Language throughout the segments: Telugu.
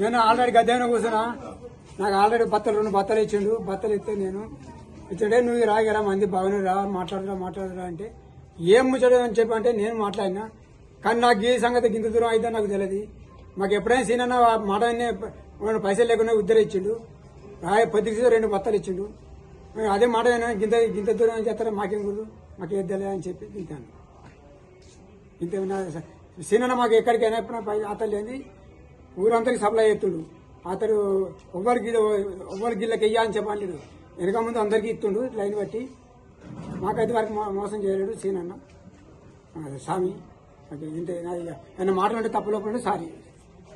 నేను ఆల్రెడీ గద్దెన కూర్చున్నా. నాకు ఆల్రెడీ బత్తలు రెండు బత్తలు ఇచ్చిండు. బత్తలు ఇస్తే నేను ఇచ్చాడే నువ్వు రాగరా మంది బాగానే రా మాట్లాడరా మాట్లాడరా అంటే ఏం ముచ్చడం అని చెప్పి అంటే నేను మాట్లాడినా. కానీ నాకు ఈ సంగతి గింత దూరం అయితే నాకు తెలియదు. మాకు ఎప్పుడైనా సీనన్నా మాట పైసలు లేకుండా ఉద్దరు ఇచ్చిండు. రాయ పొద్దుకి రెండు బత్తలు ఇచ్చిండు. అదే మాట గింత గింత దూరం అని చేస్తారా మాకేం కుదు మాకేం తెలియదు అని చెప్పి గింతాను ఇంత సీనన్న మాకు ఎక్కడికైనా ఎప్పుడైనా పై అతను లేని ఊరంతకు సప్లై చేస్తుండు. అతడు ఎవ్వరికి ఎవ్వరి గిళ్ళకి వెయ్యా అని చెప్పలేదు వెనక ముందు అందరికీ ఇస్తుండు లైన్ బట్టి. మాకైతే వరకు మోసం చేయలేడు సీనన్న స్వామి ఓకే, ఇంతే. మాట్లాడే తప్పులోపండి సారీ.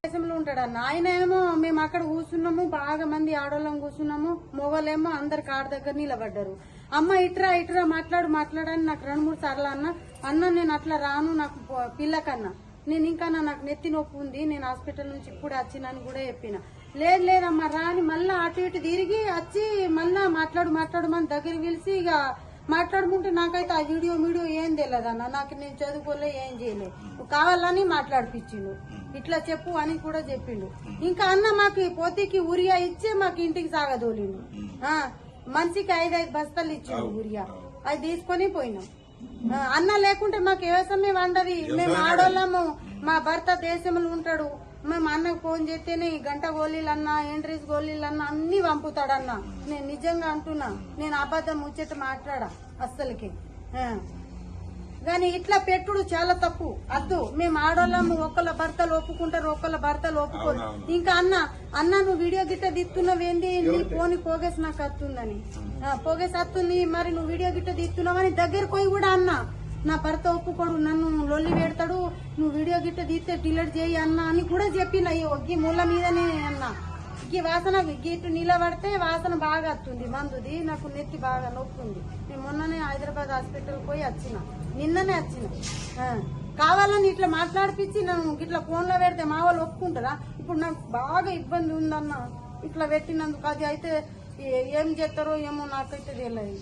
దేశంలో ఉంటాడు? నాయన ఏమో మేము అక్కడ కూర్చున్నాము బాగా మంది ఆడోళ్ళం కూర్చున్నాము మొగలేమో అందరు కాడ దగ్గర నిలబడ్డారు. అమ్మ ఇట్రా ఇట్రా మాట్లాడు మాట్లాడని నాకు రెండు మూడు సార్లు అన్న. అన్న నేను అట్లా రాను నాకు పిల్లకన్నా. నేను ఇంకా నా- నాకు నెత్తి నొప్పి ఉంది నేను హాస్పిటల్ నుంచి ఇప్పుడు వచ్చినని కూడా చెప్పిన. లేదు లేదమ్మా రాని మళ్ళా అటు ఇటు తిరిగి వచ్చి మళ్ళా మాట్లాడు మాట్లాడమని దగ్గర పిలిచి ఇక మాట్లాడుకుంటే నాకైతే ఆ వీడియో వీడియో ఏం తెలియదు అన్న. నాకు నేను చదువుకోలే ఏం చేయలే. కావాలని మాట్లాడిపించిండు. ఇట్లా చెప్పు అని కూడా చెప్పిండు. ఇంకా అన్న మాకు పోతీకి ఉరియా ఇచ్చే మాకు ఇంటికి సాగదోలిండు. మనిషికి ఐదైదు బస్తాలు ఇచ్చిండు ఉరియా అది తీసుకొని పోయినాం. అన్న లేకుంటే మాకు వ్యవసాయమే వండది మేము ఆడోళ్ళము. మా భర్త దేశంలో ఉంటాడు. మేము అన్నకు ఫోన్ చేస్తేనే గంట గోళీలన్నా ఎంట్రీస్ గోళీలన్నా అన్ని పంపుతాడన్న. నేను నిజంగా అంటున్నా. నేను అబద్ధం ముచ్చట మాట్లాడా? అస్సలకి. గాని ఇట్లా పెట్టుడు చాలా తప్పు. అద్దు మేము ఆడోళ్ళము ఒకళ్ళ భర్తలు ఒప్పుకుంటారు ఒకళ్ళ భర్తలు ఒప్పుకోరు. ఇంకా అన్న అన్న నువ్వు వీడియో గిట్ట తీస్తున్నావేంది నీ పోని పోగేసి నాకు వస్తుందని ఆ, మరి నువ్వు వీడియో గిట్ట తీస్తున్నావని దగ్గర పోయి కూడా అన్నా. నా భర్త ఒప్పుకోడు నన్ను లొల్లి పెడతాడు నువ్వు వీడియో గిట్ట తీస్తే డిలీట్ చేయి అన్నా అని కూడా చెప్పిన ఈ ఒగ్గి ముళ్ళ మీదనే అన్నా. ఈ వాసన గీటు నిలబడితే వాసన బాగా వస్తుంది మందుది నాకు నెత్తి బాగా నొప్పుంది. నేను మొన్ననే హైదరాబాద్ హాస్పిటల్ పోయి వచ్చిన నిన్ననే వచ్చిన. కావాలని ఇట్లా మాట్లాడిపించి నన్ను ఇట్లా ఫోన్లో పెడితే మా వాళ్ళు ఒప్పుకుంటారా? ఇప్పుడు నాకు బాగా ఇబ్బంది ఉందన్న. ఇట్లా పెట్టినందుకు అది అయితే ఏ- ఏం చేస్తారో ఏమో నాకైతే తెలియదు.